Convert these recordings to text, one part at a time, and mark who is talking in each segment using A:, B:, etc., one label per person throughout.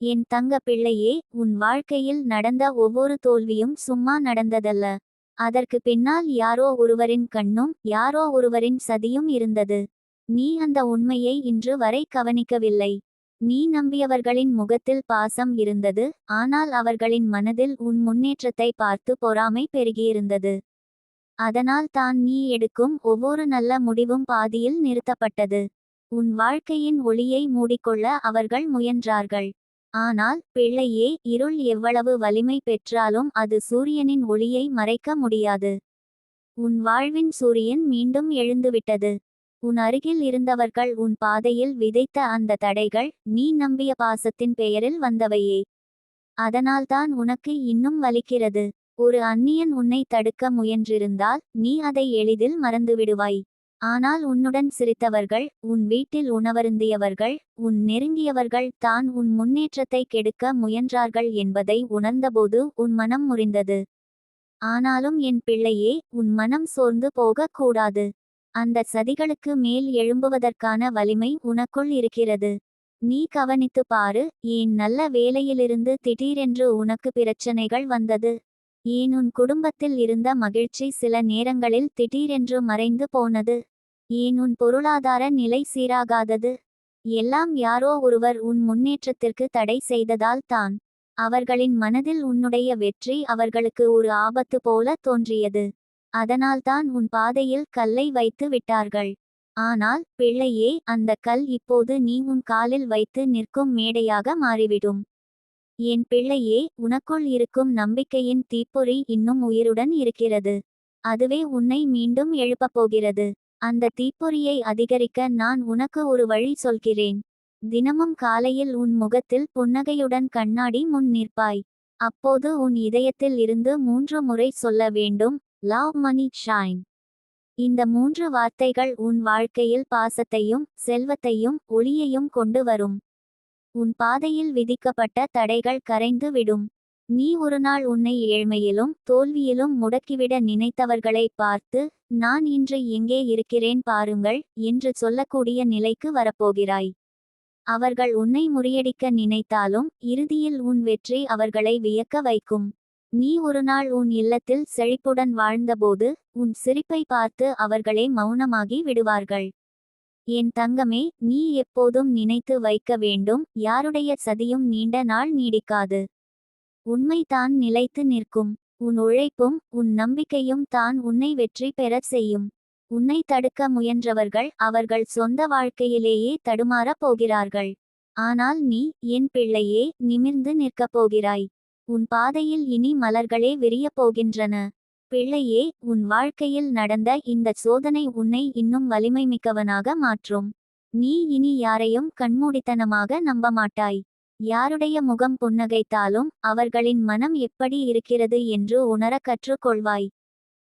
A: என் தங்க பிள்ளையே உன் வாழ்க்கையில் நடந்த ஒவ்வொரு தோல்வியும் சும்மா நடந்ததல்ல. அதற்கு பின்னால் யாரோ ஒருவரின் கண்ணும் யாரோ ஒருவரின் சதியும் இருந்தது. நீ அந்த உண்மையை இன்று வரை கவனிக்கவில்லை. நீ நம்பியவர்களின் முகத்தில் பாசம் இருந்தது ஆனால் அவர்களின் மனதில் உன் முன்னேற்றத்தை பார்த்து பொறாமை பெருகியிருந்தது. அதனால் தான் நீ எடுக்கும் ஒவ்வொரு நல்ல முடிவும் பாதியில் நிறுத்தப்பட்டது. உன் வாழ்க்கையின் ஒளியை மூடிக்கொள்ள அவர்கள் முயன்றார்கள். ஆனால் பிள்ளையே இருள் எவ்வளவு வலிமை பெற்றாலும் அது சூரியனின் ஒளியை மறைக்க முடியாது. உன் வாழ்வின் சூரியன் மீண்டும் எழுந்துவிட்டது. உன் அருகில் இருந்தவர்கள் உன் பாதையில் விதைத்த அந்த தடைகள் நீ நம்பிய பாசத்தின் பெயரில் வந்தவையே. அதனால்தான் உனக்கு இன்னும் வலிக்கிறது. ஒரு அந்நியன் உன்னை தடுக்க முயன்றிருந்தால் நீ அதை எளிதில் மறந்துவிடுவாய். ஆனால் உன்னுடன் சிரித்தவர்கள் உன் வீட்டில் உணவருந்தியவர்கள் உன் நெருங்கியவர்கள் தான் உன் முன்னேற்றத்தை கெடுக்க முயன்றார்கள் என்பதை உணர்ந்தபோது உன் மனம் முறிந்தது. ஆனாலும் என் பிள்ளையே உன் மனம் சோர்ந்து போகக் கூடாது. அந்த சதிகளுக்கு மேல் எழும்புவதற்கான வலிமை உனக்குள் இருக்கிறது. நீ கவனித்து பாரு ஏன் நல்ல வேலையிலிருந்து திடீரென்று உனக்கு பிரச்சனைகள் வந்தது? ஏன் உன் குடும்பத்தில் இருந்த மகிழ்ச்சி சில நேரங்களில் திடீரென்று மறைந்து போனது? ஏன் உன் பொருளாதார நிலை சீராகாதது? எல்லாம் யாரோ ஒருவர் உன் முன்னேற்றத்திற்கு தடை செய்ததால் தான். அவர்களின் மனதில் உன்னுடைய வெற்றி அவர்களுக்கு ஒரு ஆபத்து போல தோன்றியது. அதனால்தான் உன் பாதையில் கல்லை வைத்து விட்டார்கள். ஆனால் பிள்ளையே அந்த கல் இப்போது நீ உன் காலில் வைத்து நிற்கும் மேடையாக மாறிவிடும். என் பிள்ளையே உனக்குள் இருக்கும் நம்பிக்கையின் தீப்பொறி இன்னும் உயிருடன் இருக்கிறது. அதுவே உன்னை மீண்டும் எழுப்பப் போகிறது. அந்த தீப்பொறியை அதிகரிக்க நான் உனக்கு ஒரு வழி சொல்கிறேன். தினமும் காலையில் உன் முகத்தில் புன்னகையுடன் கண்ணாடி முன் நிற்பாய். அப்போது உன் இதயத்தில் இருந்து மூன்று முறை சொல்ல வேண்டும் லவ் மணி ஷைன் இந்த மூன்று வார்த்தைகள் உன் வாழ்க்கையில் பாசத்தையும் செல்வத்தையும் ஒளியையும் கொண்டு வரும். உன் பாதையில் விதிக்கப்பட்ட தடைகள் கரைந்து விடும். நீ ஒருநாள் உன்னை ஏழ்மையிலும் தோல்வியிலும் முடக்கிவிட நினைத்தவர்களை பார்த்து நான் இன்று எங்கே இருக்கிறேன் பாருங்கள் என்று சொல்லக்கூடிய நிலைக்கு வரப்போகிறாய். அவர்கள் உன்னை முறியடிக்க நினைத்தாலும் இறுதியில் உன் வெற்றி அவர்களை வியக்க வைக்கும். நீ ஒருநாள் உன் இல்லத்தில் செழிப்புடன் வாழ்ந்தபோது உன் சிரிப்பை பார்த்து அவர்களே மௌனமாகி விடுவார்கள். என் தங்கமே நீ எப்போதும் நினைத்து வைக்க வேண்டும் யாருடைய சதியும் நீண்ட நாள் நீடிக்காது. உண்மை தான் நிலைத்து நிற்கும். உன் உழைப்பும் உன் நம்பிக்கையும் தான் உன்னை வெற்றி பெறச் செய்யும். உன்னை தடுக்க முயன்றவர்கள் அவர்கள் சொந்த வாழ்க்கையிலேயே தடுமாறப் போகிறார்கள். ஆனால் நீ என் பிள்ளையே நிமிர்ந்து நிற்கப் போகிறாய். உன் பாதையில் இனி மலர்களே விரியப் போகின்றன. பிள்ளையே உன் வாழ்க்கையில் நடந்த இந்த சோதனை உன்னை இன்னும் வலிமை மிக்கவனாக மாற்றும். நீ இனி யாரையும் கண்மூடித்தனமாக நம்ப மாட்டாய் யாருடைய முகம் புன்னகைத்தாலும் அவர்களின் மனம் எப்படி இருக்கிறது என்று உணர கற்றுக்கொள்வாய்.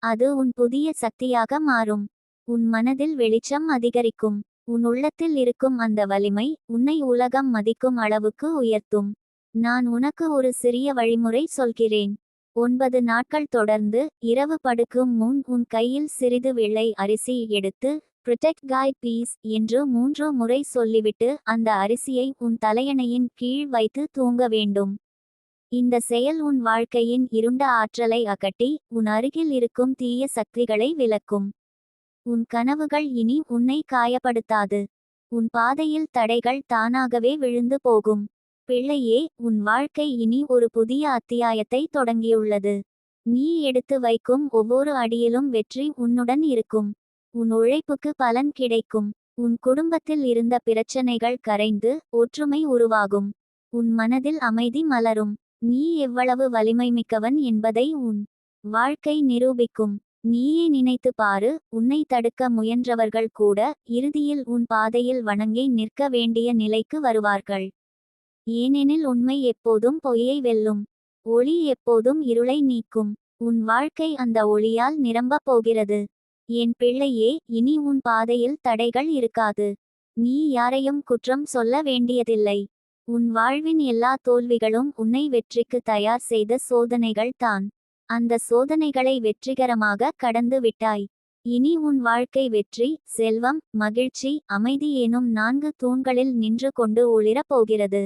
A: அது உன் புதிய சக்தியாக மாறும். உன் மனதில் வெளிச்சம் அதிகரிக்கும். உன் உள்ளத்தில் இருக்கும் அந்த வலிமை உன்னை உலகம் மதிக்கும் அளவுக்கு உயர்த்தும். நான் உனக்கு ஒரு சிறிய வழிமுறை சொல்கிறேன். ஒன்பது நாட்கள் தொடர்ந்து இரவு படுக்கும் முன் உன் கையில் சிறிது வெள்ளை அரிசி எடுத்து ப்ரொடெக்ட் காய் பீஸ் என்று மூன்று முறை சொல்லிவிட்டு அந்த அரிசியை உன் தலையணையின் கீழ் வைத்து தூங்க வேண்டும். இந்த செயல் உன் வாழ்க்கையின் இருண்ட ஆற்றலை அகட்டி உன் அருகில் இருக்கும் தீய சக்திகளை விலக்கும் உன் கனவுகள் இனி உன்னை காயப்படுத்தாது. உன் பாதையில் தடைகள் தானாகவே விழுந்து போகும். பிள்ளையே உன் வாழ்க்கை இனி ஒரு புதிய அத்தியாயத்தை தொடங்கியுள்ளது. நீ எடுத்து வைக்கும் ஒவ்வொரு அடியிலும் வெற்றி உன்னுடன் இருக்கும். உன் உழைப்புக்கு பலன் கிடைக்கும். உன் குடும்பத்தில் இருந்த பிரச்சனைகள் கரைந்து ஒற்றுமை உருவாகும். உன் மனதில் அமைதி மலரும். நீ எவ்வளவு வலிமை மிக்கவன் என்பதை உன் வாழ்க்கை நிரூபிக்கும். நீயே நினைத்து பாரு உன்னை தடுக்க முயன்றவர்கள் கூட இறுதியில் உன் பாதையில் வணங்கி நிற்க வேண்டிய நிலைக்கு வருவார்கள். ஏனெனில் உண்மை எப்போதும் பொய்யை வெல்லும். ஒளி எப்போதும் இருளை நீக்கும். உன் வாழ்க்கை அந்த ஒளியால் நிரம்பப் போகிறது. என் பிள்ளையே இனி உன் பாதையில் தடைகள் இருக்காது. நீ யாரையும் குற்றம் சொல்ல வேண்டியதில்லை. உன் வாழ்வின் எல்லா தோல்விகளும் உன்னை வெற்றிக்கு தயார் செய்த சோதனைகள் தான். அந்த சோதனைகளை வெற்றிகரமாக கடந்து விட்டாய். இனி உன் வாழ்க்கை வெற்றி செல்வம் மகிழ்ச்சி அமைதி எனும் நான்கு தூண்களில் நின்று கொண்டு ஒளிரப் போகிறது.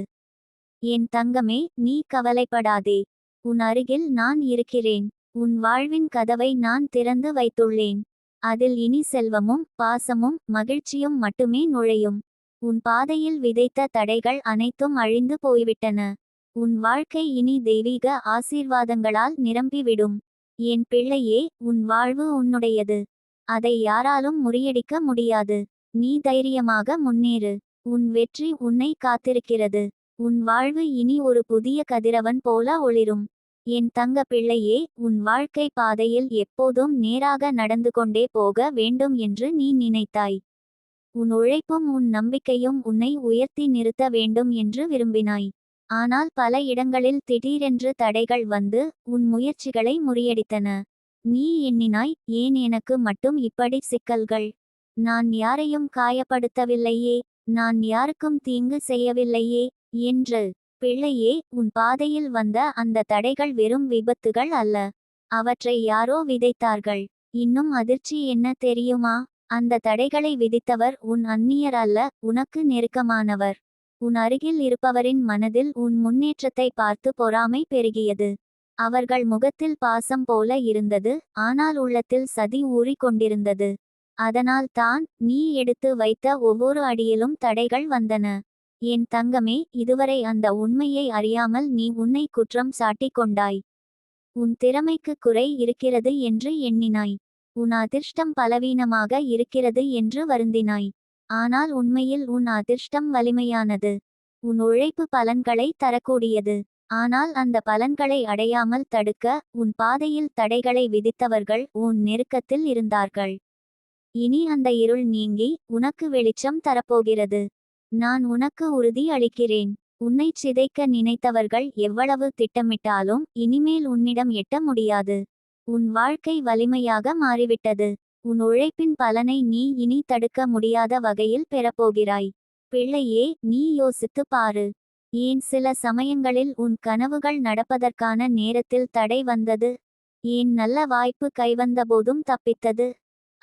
A: என் தங்கமே நீ கவலைப்படாதே. உன் அருகில் நான் இருக்கிறேன். உன் வாழ்வின் கதவை நான் திறந்து வைத்துள்ளேன். அதில் இனி செல்வமும் பாசமும் மகிழ்ச்சியும் மட்டுமே நுழையும். உன் பாதையில் விதைத்த தடைகள் அனைத்தும் அழிந்து போய்விட்டன. உன் வாழ்க்கை இனி தெய்வீக ஆசீர்வாதங்களால் நிரம்பிவிடும். என் பிள்ளையே உன் வாழ்வு உன்னுடையது. அதை யாராலும் முறியடிக்க முடியாது. நீ தைரியமாக முன்னேறு. உன் வெற்றி உன்னை காத்திருக்கிறது. உன் வாழ்வு இனி ஒரு புதிய கதிரவன் போல ஒளிரும். என் தங்க பிள்ளையே உன் வாழ்க்கை பாதையில் எப்போதும் நேராக நடந்து கொண்டே போக வேண்டும் என்று நீ நினைத்தாய். உன் உழைப்பும் உன் நம்பிக்கையும் உன்னை உயர்த்தி நிறுத்த வேண்டும் என்று விரும்பினாய். ஆனால் பல இடங்களில் திடீரென்று தடைகள் வந்து உன் முயற்சிகளை முறியடித்தன. நீ எண்ணினாய் ஏன் எனக்கு மட்டும் இப்படி சிக்கல்கள்? நான் யாரையும் காயப்படுத்தவில்லையே நான் யாருக்கும் தீங்கு செய்யவில்லையே என்று. பிள்ளையே உன் பாதையில் வந்த அந்த தடைகள் வெறும் விபத்துகள் அல்ல. அவற்றை யாரோ விதைத்தார்கள். இன்னும் அதிர்ச்சி என்ன தெரியுமா? அந்த தடைகளை விதித்தவர் உன் அந்நியர் அல்ல உனக்கு நெருக்கமானவர். உன் அருகில் இருப்பவரின் மனதில் உன் முன்னேற்றத்தை பார்த்து பொறாமை பெருகியது. அவர்கள் முகத்தில் பாசம் போல இருந்தது ஆனால் உள்ளத்தில் சதி ஊறிக்கொண்டிருந்தது அதனால் தான் நீ எடுத்து வைத்த ஒவ்வொரு அடியிலும் தடைகள் வந்தன. என் தங்கமே இதுவரை அந்த உண்மையை அறியாமல் நீ உன்னை குற்றம் சாட்டிக் கொண்டாய். உன் திறமைக்கு குறை இருக்கிறது என்று எண்ணினாய். உன் அதிர்ஷ்டம் பலவீனமாக இருக்கிறது என்று வருந்தினாய். ஆனால் உண்மையில் உன் அதிர்ஷ்டம் வலிமையானது. உன் உழைப்பு பலன்களை தரக்கூடியது. ஆனால் அந்த பலன்களை அடையாமல் தடுக்க உன் பாதையில் தடைகளை விதித்தவர்கள் உன் நெருக்கத்தில் இருந்தார்கள். இனி அந்த இருள் நீங்கி உனக்கு வெளிச்சம் தரப்போகிறது. நான் உனக்கு உறுதி அளிக்கிறேன். உன்னை சிதைக்க நினைத்தவர்கள் எவ்வளவு திட்டமிட்டாலும் இனிமேல் உன்னிடம் எட்ட முடியாது. உன் வாழ்க்கை வலிமையாக மாறிவிட்டது. உன் உழைப்பின் பலனை நீ இனி தடுக்க முடியாத வகையில் பெறப்போகிறாய். பிள்ளையே நீ யோசித்து பாரு. ஏன் சில சமயங்களில் உன் கனவுகள் நடப்பதற்கான நேரத்தில் தடை வந்தது? ஏன் நல்ல வாய்ப்பு கைவந்தபோதும் தப்பித்தது?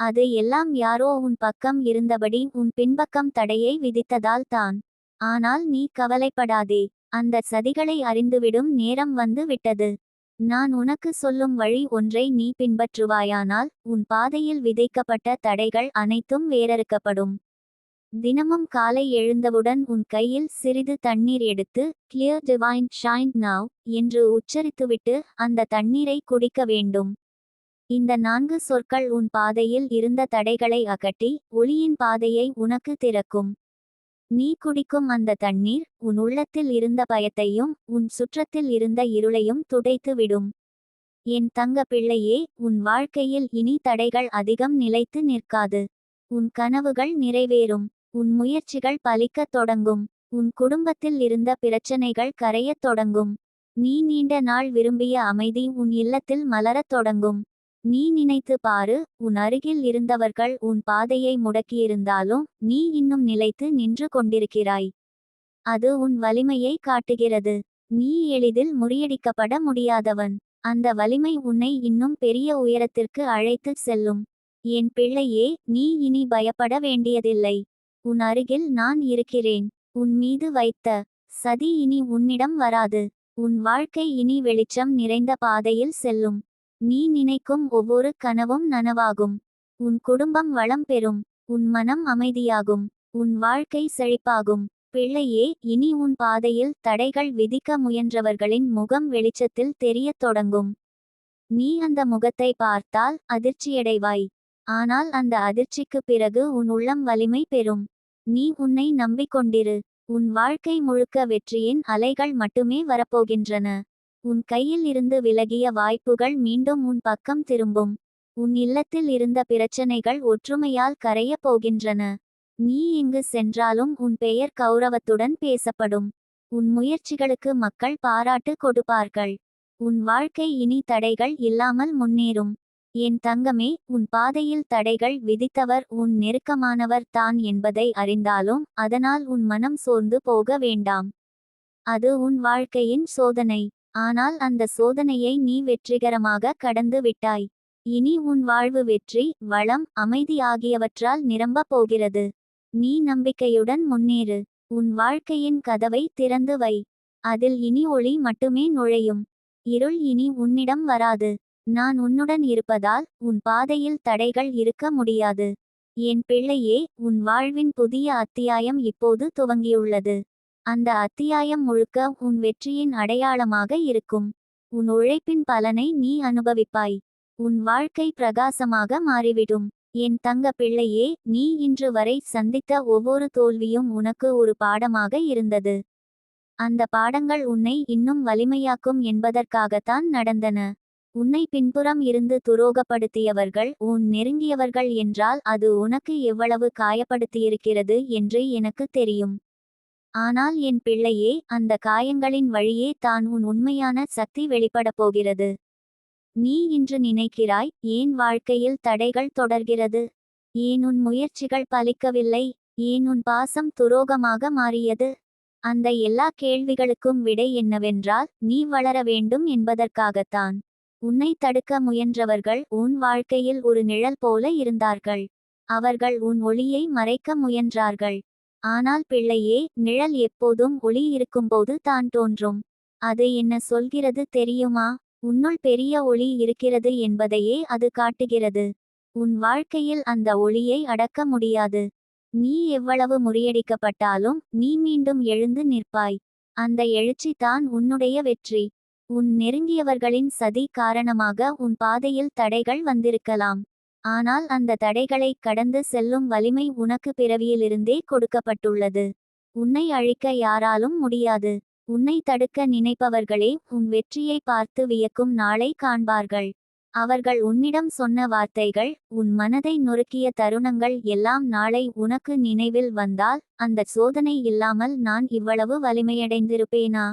A: அது எல்லாம் யாரோ உன் பக்கம் இருந்தபடி உன் பின்பக்கம் தடையை விதித்ததால் தான். ஆனால் நீ கவலைப்படாதே அந்த சதிகளை அறிந்துவிடும் நேரம் வந்து விட்டது. நான் உனக்கு சொல்லும் வழி ஒன்றை நீ பின்பற்றுவாயானால் உன் பாதையில் விதைக்கப்பட்ட தடைகள் அனைத்தும் வேறறுக்கப்படும் தினமும் காலை எழுந்தவுடன் உன் கையில் சிறிது தண்ணீர் எடுத்து கிளியர் டிவைன் ஷைன் நாவ் என்று உச்சரித்துவிட்டு அந்த தண்ணீரை குடிக்க வேண்டும். இந்த நான்கு சொற்கள் உன் பாதையில் இருந்த தடைகளை அகட்டி ஒளியின் பாதையை உனக்கு திறக்கும். நீ குடிக்கும் அந்த தண்ணீர் உன் உள்ளத்தில் இருந்த பயத்தையும் உன் சுற்றத்தில் இருந்த இருளையும் துடைத்து விடும். என் தங்க பிள்ளையே உன் வாழ்க்கையில் இனி தடைகள் அதிகம் நிலைத்து நிற்காது. உன் கனவுகள் நிறைவேறும். உன் முயற்சிகள் பலிக்கத் தொடங்கும். உன் குடும்பத்தில் இருந்த பிரச்சனைகள் கரையத் தொடங்கும். நீ நீண்ட நாள் விரும்பிய அமைதி உன் இல்லத்தில் மலரத் தொடங்கும். நீ நினைத்து பாரு உன் அருகில் இருந்தவர்கள் உன் பாதையை முடக்கியிருந்தாலும் நீ இன்னும் நிலைத்து நின்று கொண்டிருக்கிறாய். அது உன் வலிமையை காட்டுகிறது. நீ எளிதில் முறியடிக்கப்பட முடியாதவன். அந்த வலிமை உன்னை இன்னும் பெரிய உயரத்திற்கு அழைத்துச் செல்லும். என் பிள்ளையே நீ இனி பயப்பட வேண்டியதில்லை. உன் அருகில் நான் இருக்கிறேன். உன் மீது வைத்த சதி இனி உன்னிடம் வராது. உன் வாழ்க்கை இனி வெளிச்சம் நிறைந்த பாதையில் செல்லும். நீ நினைக்கும் ஒவ்வொரு கனவும் நனவாகும். உன் குடும்பம் வளம் பெறும். உன் மனம் அமைதியாகும். உன் வாழ்க்கை செழிப்பாகும். பிள்ளையே இனி உன் பாதையில் தடைகள் விதிக்க முயன்றவர்களின் முகம் வெளிச்சத்தில் தெரியத் தொடங்கும். நீ அந்த முகத்தை பார்த்தால் அதிர்ச்சியடைவாய். ஆனால் அந்த அதிர்ச்சிக்கு பிறகு உன் உள்ளம் வலிமை பெறும். நீ உன்னை நம்பிக்கொண்டிரு. உன் வாழ்க்கை முழுக்க வெற்றியின் அலைகள் மட்டுமே வரப்போகின்றன. உன் கையில் இருந்து விலகிய வாய்ப்புகள் மீண்டும் உன் பக்கம் திரும்பும். உன் இல்லத்தில் இருந்த பிரச்சனைகள் ஒற்றுமையால் கரையப் போகின்றன. நீ எங்கு சென்றாலும் உன் பெயர் கௌரவத்துடன் பேசப்படும். உன் முயற்சிகளுக்கு மக்கள் பாராட்டு கொடுப்பார்கள். உன் வாழ்க்கை இனி தடைகள் இல்லாமல் முன்னேறும். என் தங்கமே உன் பாதையில் தடைகள் விதித்தவர் உன் நெருக்கமானவர் தான் என்பதை அறிந்தாலும் அதனால் உன் மனம் சோர்ந்து போக வேண்டாம். அது உன் வாழ்க்கையின் சோதனை. ஆனால் அந்த சோதனையை நீ வெற்றிகரமாக கடந்து விட்டாய். இனி உன் வாழ்வு வெற்றி வளம் அமைதி ஆகியவற்றால் நிரம்பப் போகிறது. நீ நம்பிக்கையுடன் முன்னேறு. உன் வாழ்க்கையின் கதவை திறந்து வை. அதில் இனி ஒளி மட்டுமே நுழையும். இருள் இனி உன்னிடம் வராது. நான் உன்னுடன் இருப்பதால் உன் பாதையில் தடைகள் இருக்க முடியாது. என் பிள்ளையே உன் வாழ்வின் புதிய அத்தியாயம் இப்போது துவங்கியுள்ளது. அந்த அத்தியாயம் முழுக்க உன் வெற்றியின் அடையாளமாக இருக்கும். உன் உழைப்பின் பலனை நீ அனுபவிப்பாய். உன் வாழ்க்கை பிரகாசமாக மாறிவிடும். என் தங்க பிள்ளையே நீ இன்று வரை சந்தித்த ஒவ்வொரு தோல்வியும் உனக்கு ஒரு பாடமாக இருந்தது. அந்த பாடங்கள் உன்னை இன்னும் வலிமையாக்கும் என்பதற்காகத்தான் நடந்தன. உன்னை பின்புறம் இருந்து துரோகப்படுத்தியவர்கள் உன் நெருங்கியவர்கள் என்றால் அது உனக்கு எவ்வளவு காயப்படுத்தியிருக்கிறது என்று எனக்கு தெரியும். ஆனால் என் பிள்ளையே அந்த காயங்களின் வழியே தான் உன் உண்மையான சக்தி வெளிப்படப் போகிறது. நீ இன்று நினைக்கிறாய் ஏன் வாழ்க்கையில் தடைகள் தொடர்கிறது? ஏன் உன் முயற்சிகள் பலிக்கவில்லை? ஏன் உன் பாசம் துரோகமாக மாறியது? அந்த எல்லா கேள்விகளுக்கும் விடை என்னவென்றால் நீ வளர வேண்டும் என்பதற்காகத்தான். உன்னை தடுக்க முயன்றவர்கள் உன் வாழ்க்கையில் ஒரு நிழல் போல இருந்தார்கள். அவர்கள் உன் ஒளியை மறைக்க முயன்றார்கள். ஆனால் பிள்ளையே நிழல் எப்போதும் ஒளி இருக்கும்போது தான் தோன்றும். அது என்ன சொல்கிறது தெரியுமா? உன்னுள் பெரிய ஒளி இருக்கிறது என்பதையே அது காட்டுகிறது. உன் வாழ்க்கையில் அந்த ஒளியை அடக்க முடியாது. நீ எவ்வளவு முறியடிக்கப்பட்டாலும் நீ மீண்டும் எழுந்து நிற்பாய். அந்த எழுச்சி தான் உன்னுடைய வெற்றி. உன் நெருங்கியவர்களின் சதி காரணமாக உன் பாதையில் தடைகள் வந்திருக்கலாம். ஆனால் அந்த தடைகளை கடந்து செல்லும் வலிமை உனக்கு பிறவியிலிருந்தே கொடுக்கப்பட்டுள்ளது. உன்னை அழிக்க யாராலும் முடியாது. உன்னை தடுக்க நினைப்பவர்களே உன் வெற்றியை பார்த்து வியக்கும் நாளை காண்பார்கள். அவர்கள் உன்னிடம் சொன்ன வார்த்தைகள் உன் மனதை நொறுக்கிய தருணங்கள் எல்லாம் நாளை உனக்கு நினைவில் வந்தால் அந்த சோதனை இல்லாமல் நான் இவ்வளவு வலிமையடைந்திருப்பேனா?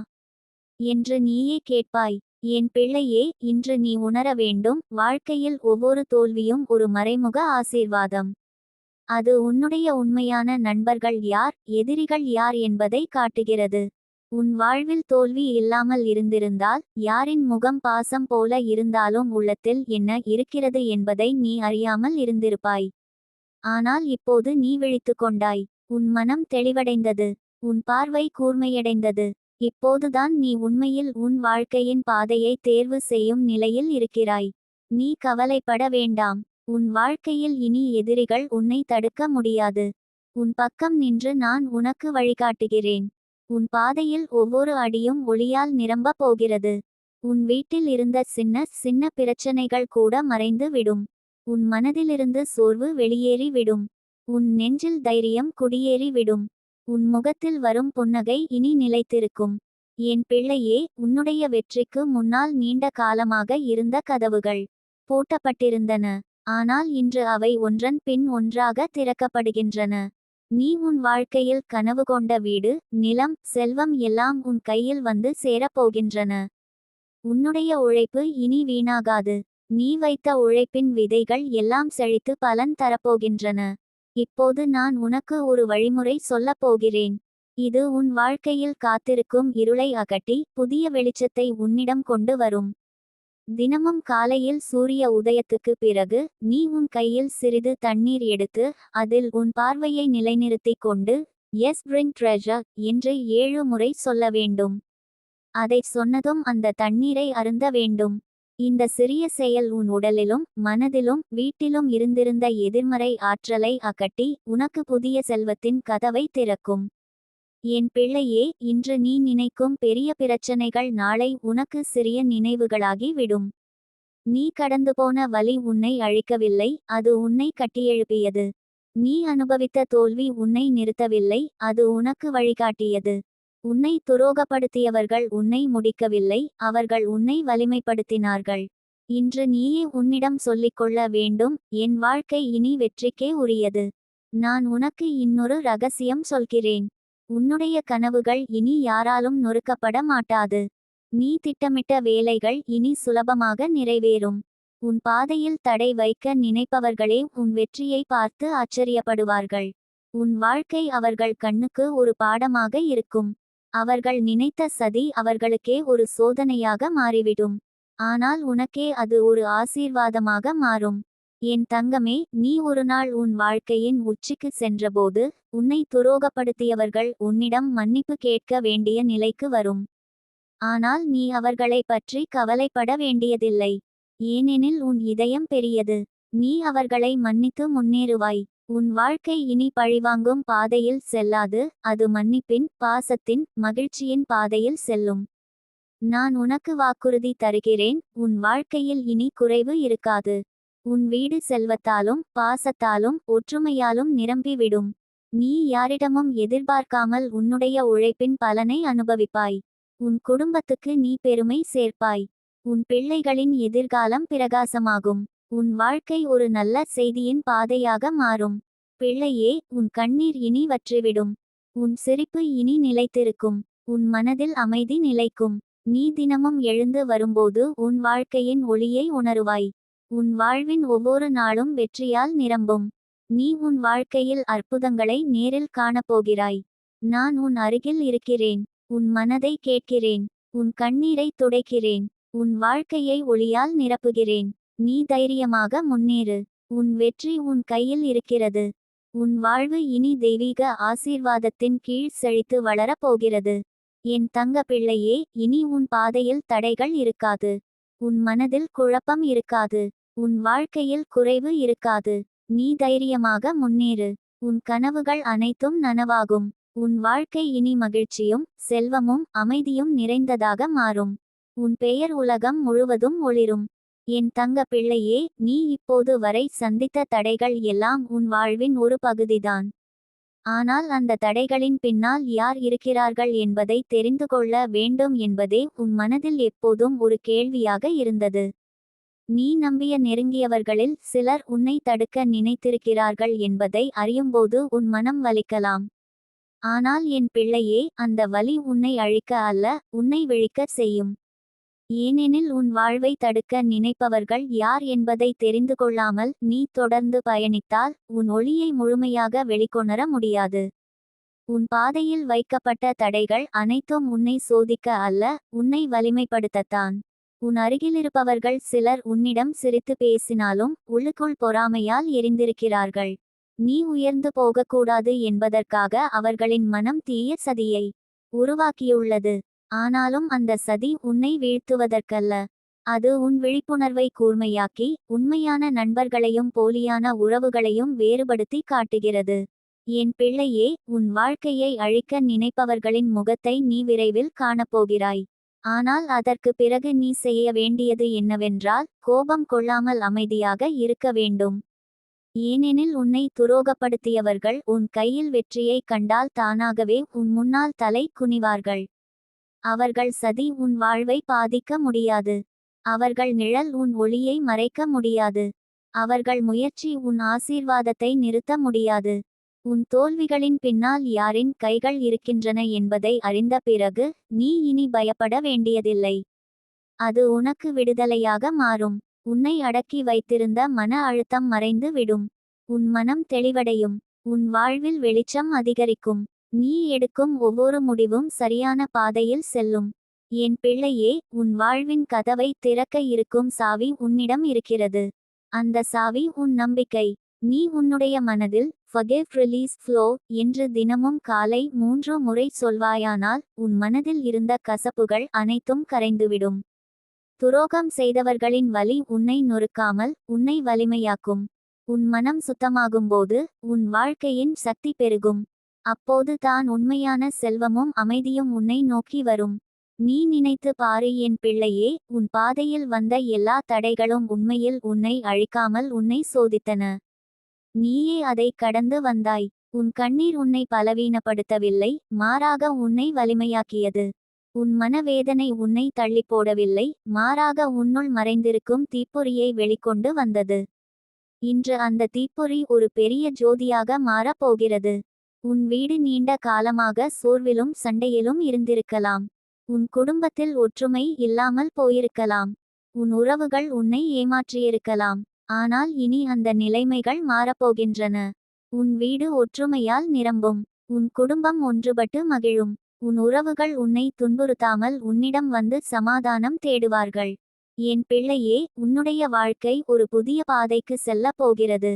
A: என்று நீயே கேட்பாய். என் பிள்ளையே இன்று நீ உணர வேண்டும். வாழ்க்கையில் ஒவ்வொரு தோல்வியும் ஒரு மறைமுக ஆசீர்வாதம். அது உன்னுடைய உண்மையான நண்பர்கள் யார் எதிரிகள் யார் என்பதை காட்டுகிறது. உன் வாழ்வில் தோல்வி இல்லாமல் இருந்திருந்தால் யாரின் முகம் பாசம் போல இருந்தாலும் உள்ளத்தில் என்ன இருக்கிறது என்பதை நீ அறியாமல் இருந்திருப்பாய். ஆனால் இப்போது நீ விழித்து கொண்டாய். உன் மனம் தெளிவடைந்தது. உன் பார்வை கூர்மையடைந்தது. இப்போதுதான் நீ உண்மையில் உன் வாழ்க்கையின் பாதையை தேர்வு செய்யும் நிலையில் இருக்கிறாய். நீ கவலைப்பட வேண்டாம். உன் வாழ்க்கையில் இனி எதிரிகள் உன்னை தடுக்க முடியாது. உன் பக்கம் நின்று நான் உனக்கு வழிகாட்டுகிறேன். உன் பாதையில் ஒவ்வொரு அடியும் ஒளியால் நிரம்ப போகிறது. உன் வீட்டில் இருந்த சின்ன சின்ன பிரச்சனைகள் கூட மறைந்து விடும். உன் மனதிலிருந்து சோர்வு வெளியேறி விடும் உன் நெஞ்சில் தைரியம் குடியேறி விடும் உன் முகத்தில் வரும் புன்னகை இனி நிலைத்திருக்கும். என் பிள்ளையே உன்னுடைய வெற்றிக்கு முன்னால் நீண்ட காலமாக இருந்த கதவுகள் பூட்டப்பட்டிருந்தன. ஆனால் இன்று அவை ஒன்றன் பின் ஒன்றாக திறக்கப்படுகின்றன. நீ உன் வாழ்க்கையில் கனவு கொண்ட வீடு நிலம் செல்வம் எல்லாம் உன் கையில் வந்து சேரப்போகின்றன. உன்னுடைய உழைப்பு இனி வீணாகாது. நீ வைத்த உழைப்பின் விதைகள் எல்லாம் செழித்து பலன் தரப்போகின்றன. இப்போது நான் உனக்கு ஒரு வழிமுறை சொல்லப் போகிறேன். இது உன் வாழ்க்கையில் காத்திருக்கும் இருளை அகட்டி புதிய வெளிச்சத்தை உன்னிடம் கொண்டு வரும். தினமும் காலையில் சூரிய உதயத்துக்கு பிறகு நீ உன் கையில் சிறிது தண்ணீர் எடுத்து அதில் உன் பார்வையை நிலைநிறுத்திக் கொண்டு எஸ் பிரிங் ட்ரெஷர் என்று ஏழு முறை சொல்ல வேண்டும். அதை சொன்னதும் அந்த தண்ணீரை அருந்த வேண்டும். இந்த சிறிய செயல் உன் உடலிலும் மனதிலும் வீட்டிலும் இருந்திருந்த எதிர்மறை ஆற்றலை அகட்டி உனக்கு புதிய செல்வத்தின் கதவை திறக்கும். என் பிள்ளையே இன்று நீ நினைக்கும் பெரிய பிரச்சனைகள் நாளை உனக்கு சிறிய நினைவுகளாகி விடும். நீ கடந்து போன வலி உன்னை அழிக்கவில்லை அது உன்னை கட்டியெழுப்பியது. நீ அனுபவித்த தோல்வி உன்னை நிறுத்தவில்லை அது உனக்கு வழிகாட்டியது. உன்னை துரோகப்படுத்தியவர்கள் உன்னை முடிக்கவில்லை அவர்கள் உன்னை வலிமைப்படுத்தினார்கள். இன்று நீயே உன்னிடம் சொல்லிக்கொள்ள வேண்டும் என் வாழ்க்கை இனி வெற்றிக்கே உரியது. நான் உனக்கு இன்னொரு ரகசியம் சொல்கிறேன். உன்னுடைய கனவுகள் இனி யாராலும் நொறுக்கப்பட மாட்டாது. நீ திட்டமிட்ட வேலைகள் இனி சுலபமாக நிறைவேறும். உன் பாதையில் தடை வைக்க நினைப்பவர்களே உன் வெற்றியை பார்த்து ஆச்சரியப்படுவார்கள். உன் வாழ்க்கை அவர்கள் கண்ணுக்கு ஒரு பாடமாக இருக்கும். அவர்கள் நினைத்த சதி அவர்களுக்கே ஒரு சோதனையாக மாறிவிடும். ஆனால் உனக்கே அது ஒரு ஆசீர்வாதமாக மாறும். என் தங்கமே நீ ஒரு நாள் உன் வாழ்க்கையின் உச்சிக்கு சென்றபோது உன்னை துரோகப்படுத்தியவர்கள் உன்னிடம் மன்னிப்பு கேட்க வேண்டிய நிலைக்கு வரும். ஆனால் நீ அவர்களைப் பற்றி கவலைப்பட வேண்டியதில்லை. ஏனெனில் உன் இதயம் பெரியது. நீ அவர்களை மன்னித்து முன்னேறுவாய். உன் வாழ்க்கை இனி பழிவாங்கும் பாதையில் செல்லாது அது மன்னிப்பின் பாசத்தின் மகிழ்ச்சியின் பாதையில் செல்லும். நான் உனக்கு வாக்குறுதி தருகிறேன் உன் வாழ்க்கையில் இனி குறைவு இருக்காது. உன் வீடு செல்வத்தாலும் பாசத்தாலும் ஒற்றுமையாலும் நிரம்பிவிடும். நீ யாரிடமும் எதிர்பார்க்காமல் உன்னுடைய உழைப்பின் பலனை அனுபவிப்பாய். உன் குடும்பத்துக்கு நீ பெருமை சேர்ப்பாய். உன் பிள்ளைகளின் எதிர்காலம் பிரகாசமாகும். உன் வாழ்க்கை ஒரு நல்ல செய்தியின் பாதையாக மாறும். பிள்ளையே உன் கண்ணீர் இனி வற்றிவிடும். உன் சிரிப்பு இனி நிலைத்திருக்கும். உன் மனதில் அமைதி நிலைக்கும். நீ தினமும் எழுந்து வரும்போது உன் வாழ்க்கையின் ஒளியை உணருவாய். உன் வாழ்வின் ஒவ்வொரு நாளும் வெற்றியால் நிரம்பும். நீ உன் வாழ்க்கையில் அற்புதங்களை நேரில் காணப்போகிறாய். நான் உன் அருகில் இருக்கிறேன். உன் மனதை கேட்கிறேன். உன் கண்ணீரை துடைக்கிறேன். உன் வாழ்க்கையை ஒளியால் நிரப்புகிறேன். நீ தைரியமாக முன்னேறு. உன் வெற்றி உன் கையில் இருக்கிறது. உன் வாழ்வு இனி தெய்வீக ஆசீர்வாதத்தின் கீழ் செழித்து வளரப் போகிறது. என் தங்க பிள்ளையே இனி உன் பாதையில் தடைகள் இருக்காது. உன் மனதில் குழப்பம் இருக்காது. உன் வாழ்க்கையில் குறைவு இருக்காது. நீ தைரியமாக முன்னேறு. உன் கனவுகள் அனைத்தும் நனவாகும். உன் வாழ்க்கை இனி மகிழ்ச்சியும் செல்வமும் அமைதியும் நிறைந்ததாக மாறும். உன் பெயர் உலகம் முழுவதும் ஒளிரும். என் தங்க பிள்ளையே நீ இப்போது வரை சந்தித்த தடைகள் எல்லாம் உன் வாழ்வின் ஒரு பகுதிதான். ஆனால் அந்த தடைகளின் பின்னால் யார் இருக்கிறார்கள் என்பதை தெரிந்து கொள்ள வேண்டும் என்பதே உன் மனதில் எப்போதும் ஒரு கேள்வியாக இருந்தது. நீ நம்பிய நெருங்கியவர்களில் சிலர் உன்னை தடுக்க நினைத்திருக்கிறார்கள் என்பதை அறியும்போது உன் மனம் வலிக்கலாம். ஆனால் என் பிள்ளையே அந்த வலி உன்னை அழிக்க அல்ல உன்னை விழிக்க செய்யும். ஏனெனில் உன் வாழ்வை தடுக்க நினைப்பவர்கள் யார் என்பதை தெரிந்து கொள்ளாமல் நீ தொடர்ந்து பயணித்தால் உன் ஒளியை முழுமையாக வெளிக்கொணர முடியாது. உன் பாதையில் வைக்கப்பட்ட தடைகள் அனைத்தும் உன்னை சோதிக்க அல்ல உன்னை வலிமைப்படுத்தத்தான். உன் அருகிலிருப்பவர்கள் சிலர் உன்னிடம் சிரித்து பேசினாலும் உள்ளுக்குள் பொறாமையால் எரிந்திருக்கிறார்கள். நீ உயர்ந்து போகக்கூடாது என்பதற்காக அவர்களின் மனம் தீய சதியை உருவாக்கியுள்ளது. ஆனாலும் அந்த சதி உன்னை வீழ்த்துவதற்கல்ல. அது உன் விழிப்புணர்வை கூர்மையாக்கி உண்மையான நண்பர்களையும் போலியான உறவுகளையும் வேறுபடுத்தி காட்டுகிறது. என் பிள்ளையே உன் வாழ்க்கையை அழிக்க நினைப்பவர்களின் முகத்தை நீ விரைவில் காணப்போகிறாய். ஆனால் அதற்கு பிறகு நீ செய்ய வேண்டியது என்னவென்றால் கோபம் கொள்ளாமல் அமைதியாக இருக்க வேண்டும். ஏனெனில் உன்னை துரோகப்படுத்தியவர்கள் உன் கையில் வெற்றியை கண்டால் தானாகவே உன் முன்னால் தலை குனிவார்கள். அவர்கள் சதி உன் வாழ்வை பாதிக்க முடியாது. அவர்கள் நிழல் உன் ஒளியை மறைக்க முடியாது. அவர்கள் முயற்சி உன் ஆசீர்வாதத்தை நிறுத்த முடியாது. உன் தோல்விகளின் பின்னால் யாரின் கைகள் இருக்கின்றன என்பதை அறிந்த பிறகு நீ இனி பயப்பட வேண்டியதில்லை. அது உனக்கு விடுதலையாக மாறும். உன்னை அடக்கி வைத்திருந்த மன அழுத்தம் மறைந்து விடும். உன் மனம் தெளிவடையும். உன் வாழ்வில் வெளிச்சம் அதிகரிக்கும். நீ எடுக்கும் ஒவ்வொரு முடிவும் சரியான பாதையில் செல்லும். என் பிள்ளையே உன் வாழ்வின் கதவை திறக்க இருக்கும் சாவி உன்னிடம் இருக்கிறது. அந்த சாவி உன் நம்பிக்கை. நீ உன்னுடைய மனதில் ஃபகேவ் ரிலீஸ் ஃப்ளோ என்று தினமும் காலை மூன்று முறை சொல்வாயானால் உன் மனதில் இருந்த கசப்புகள் அனைத்தும் கரைந்துவிடும். துரோகம் செய்தவர்களின் வலி உன்னை நொறுக்காமல் உன்னை வலிமையாக்கும். உன் மனம் சுத்தமாகும்போது உன் வாழ்க்கையின் சக்தி பெருகும். அப்போது தான் உண்மையான செல்வமும் அமைதியும் உன்னை நோக்கி வரும். நீ நினைத்து பாரு என் பிள்ளையே உன் பாதையில் வந்த எல்லா தடைகளும் உண்மையில் உன்னை அழிக்காமல் உன்னை சோதித்தன. நீயே அதை கடந்து வந்தாய். உன் கண்ணீர் உன்னை பலவீனப்படுத்தவில்லை மாறாக உன்னை வலிமையாக்கியது. உன் மனவேதனை உன்னை தள்ளி போடவில்லை மாறாக உன்னுள் மறைந்திருக்கும் தீப்பொறியை வெளிக்கொண்டு வந்தது. இன்று அந்த தீப்பொறி ஒரு பெரிய ஜோதியாக மாறப்போகிறது உன் வீடு நீண்ட காலமாக சோர்விலும் சண்டையிலும் இருந்திருக்கலாம். உன் குடும்பத்தில் ஒற்றுமை இல்லாமல் போயிருக்கலாம். உன் உறவுகள் உன்னை ஏமாற்றியிருக்கலாம். ஆனால் இனி அந்த நிலைமைகள் மாறப்போகின்றன. உன் வீடு ஒற்றுமையால் நிரம்பும். உன் குடும்பம் ஒன்றுபட்டு மகிழும். உன் உறவுகள் உன்னை துன்புறுத்தாமல் உன்னிடம் வந்து சமாதானம் தேடுவார்கள். என் பிள்ளையே உன்னுடைய வாழ்க்கை ஒரு புதிய பாதைக்கு செல்லப் போகிறது.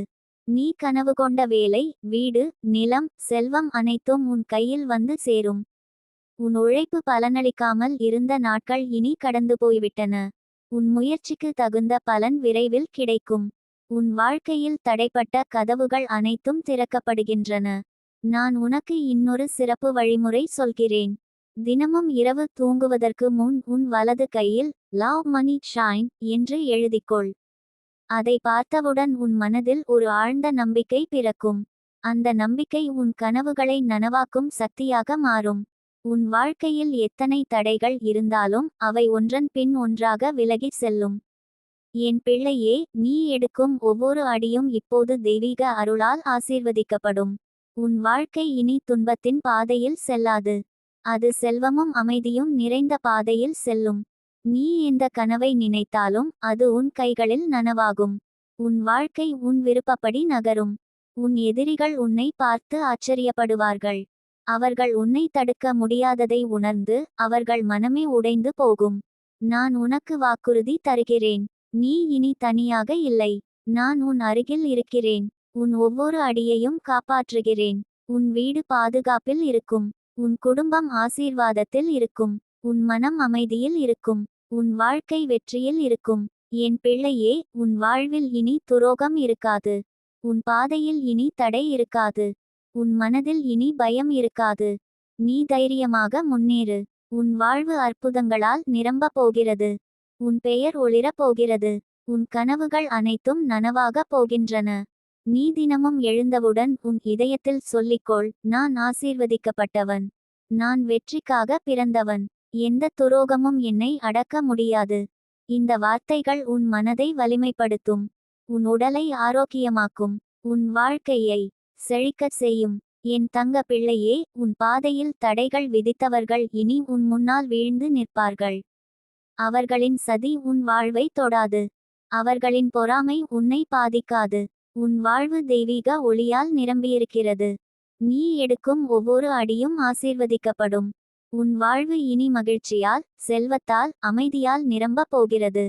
A: நீ கனவு கொண்ட வேலை வீடு நிலம் செல்வம் அனைத்தும் உன் கையில் வந்து சேரும். உன் உழைப்பு பலனளிக்காமல் இருந்த நாட்கள் இனி கடந்து போய்விட்டன. உன் முயற்சிக்கு தகுந்த பலன் விரைவில் கிடைக்கும். உன் வாழ்க்கையில் தடைப்பட்ட கதவுகள் அனைத்தும் திறக்கப்படுகின்றன. நான் உனக்கு இன்னொரு சிறப்பு வழிமுறை சொல்கிறேன். தினமும் இரவு தூங்குவதற்கு முன் உன் வலது கையில் லவ் மணி ஷைன் என்று எழுதிக்கொள். அதை பார்த்தவுடன் உன் மனதில் ஒரு ஆழ்ந்த நம்பிக்கை பிறக்கும். அந்த நம்பிக்கை உன் கனவுகளை நனவாக்கும் சக்தியாக மாறும். உன் வாழ்க்கையில் எத்தனை தடைகள் இருந்தாலும் அவை ஒன்றன் பின் ஒன்றாக விலகி செல்லும். என் பிள்ளையே நீ எடுக்கும் ஒவ்வொரு அடியும் இப்போது தெய்வீக அருளால் ஆசீர்வதிக்கப்படும். உன் வாழ்க்கை இனி துன்பத்தின் பாதையில் செல்லாது. அது செல்வமும் அமைதியும் நிறைந்த பாதையில் செல்லும். நீ எந்த கனவை நினைத்தாலும் அது உன் கைகளில் நனவாகும். உன் வாழ்க்கை உன் விருப்பப்படி நகரும். உன் எதிரிகள் உன்னை பார்த்து ஆச்சரியப்படுவார்கள். அவர்கள் உன்னை தடுக்க முடியாததை உணர்ந்து அவர்கள் மனமே உடைந்து போகும். நான் உனக்கு வாக்குறுதி தருகிறேன். நீ இனி தனியாக இல்லை. நான் உன் அருகில் இருக்கிறேன். உன் ஒவ்வொரு அடியையும் காப்பாற்றுகிறேன். உன் வீடு பாதுகாப்பில் இருக்கும். உன் குடும்பம் ஆசீர்வாதத்தில் இருக்கும். உன் மனம் அமைதியில் இருக்கும். உன் வாழ்க்கை வெற்றியில் இருக்கும். என் பிள்ளையே உன் வாழ்வில் இனி துரோகம் இருக்காது. உன் பாதையில் இனி தடை இருக்காது. உன் மனதில் இனி பயம் இருக்காது. நீ தைரியமாக முன்னேறு. உன் வாழ்வு அற்புதங்களால் நிரம்பப் போகிறது. உன் பெயர் ஒளிரப் போகிறது. உன் கனவுகள் அனைத்தும் நனவாகப் போகின்றன. நீ தினமும் எழுந்தவுடன் உன் இதயத்தில் சொல்லிக்கொள் நான் ஆசீர்வதிக்கப்பட்டவன். நான் வெற்றிக்காக பிறந்தவன். எந்த துரோகமும் என்னை அடக்க முடியாது. இந்த வார்த்தைகள் உன் மனதை வலிமைப்படுத்தும். உன் உடலை ஆரோக்கியமாக்கும். உன் வாழ்க்கையை செழிக்கச் செய்யும். என் தங்க பிள்ளையே உன் பாதையில் தடைகள் விதித்தவர்கள் இனி உன் முன்னால் வீழ்ந்து நிற்பார்கள். அவர்களின் சதி உன் வாழ்வை தொடாது. அவர்களின் பொறாமை உன்னை பாதிக்காது. உன் வாழ்வு தெய்வீக ஒளியால் நிரம்பியிருக்கிறது. நீ எடுக்கும் ஒவ்வொரு அடியும் ஆசீர்வதிக்கப்படும். உன் வாழ்வு இனி மகிழ்ச்சியால் செல்வத்தால் அமைதியால் நிரம்பப் போகிறது.